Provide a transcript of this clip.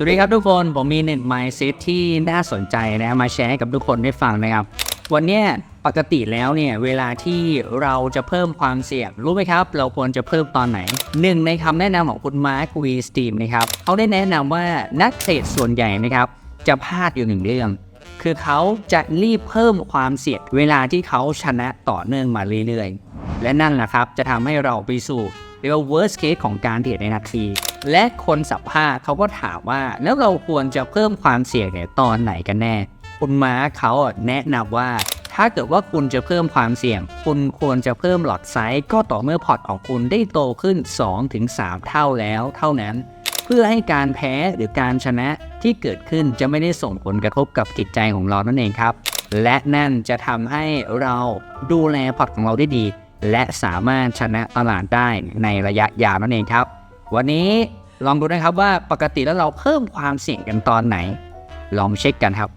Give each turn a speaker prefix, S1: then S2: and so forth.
S1: สวัสดีครับทุกคน ผมมีเน็ตไมซ์เซตที่น่าสนใจนะมาแชร์ให้กับทุกคนได้ฟังนะครับ วันนี้ปกติแล้วเนี่ยเวลาที่เราจะเพิ่มความเสี่ยงรู้ไหมครับ เราควรจะเพิ่มตอนไหนหนึ่งในคำแนะนำของคุณมาร์ควีสตีมนะครับเขาได้แนะนำว่านักเทรดส่วนใหญ่นะครับ จะพลาดอยู่หนึ่งเรื่อง คือเขาจะรีบเพิ่มความเสี่ยงเวลาที่เขาชนะต่อเนื่องมาเรื่อยๆ และนั่นแหละครับจะทำให้เราไปสู่ เรียกว่า worst case ของการเทรดในนาที และคนสัมภาษณ์เขาก็ถามว่า แล้วเราควรจะเพิ่มความเสี่ยงเนี่ยตอนไหนกันแน่ คุณม้าเขาแนะนำว่าถ้าเกิดว่าคุณจะเพิ่มความเสี่ยง คุณควรจะเพิ่มหลอดไซส์ก็ต่อเมื่อพอร์ตของคุณได้โตขึ้น 2-3 เท่าแล้วเท่านั้น เพื่อให้การแพ้หรือการชนะที่เกิดขึ้นจะไม่ได้ส่งผลกระทบกับจิตใจของเรานั่นเองครับ และนั่นจะทำให้เราดูแลพอร์ตของเราได้ดี และสามารถชนะตลาดได้ในระยะยาวนั่นเองครับ วันนี้ลองดูนะครับว่าปกติแล้วเราเพิ่มความเสี่ยงกันตอนไหน ลองเช็คกันครับ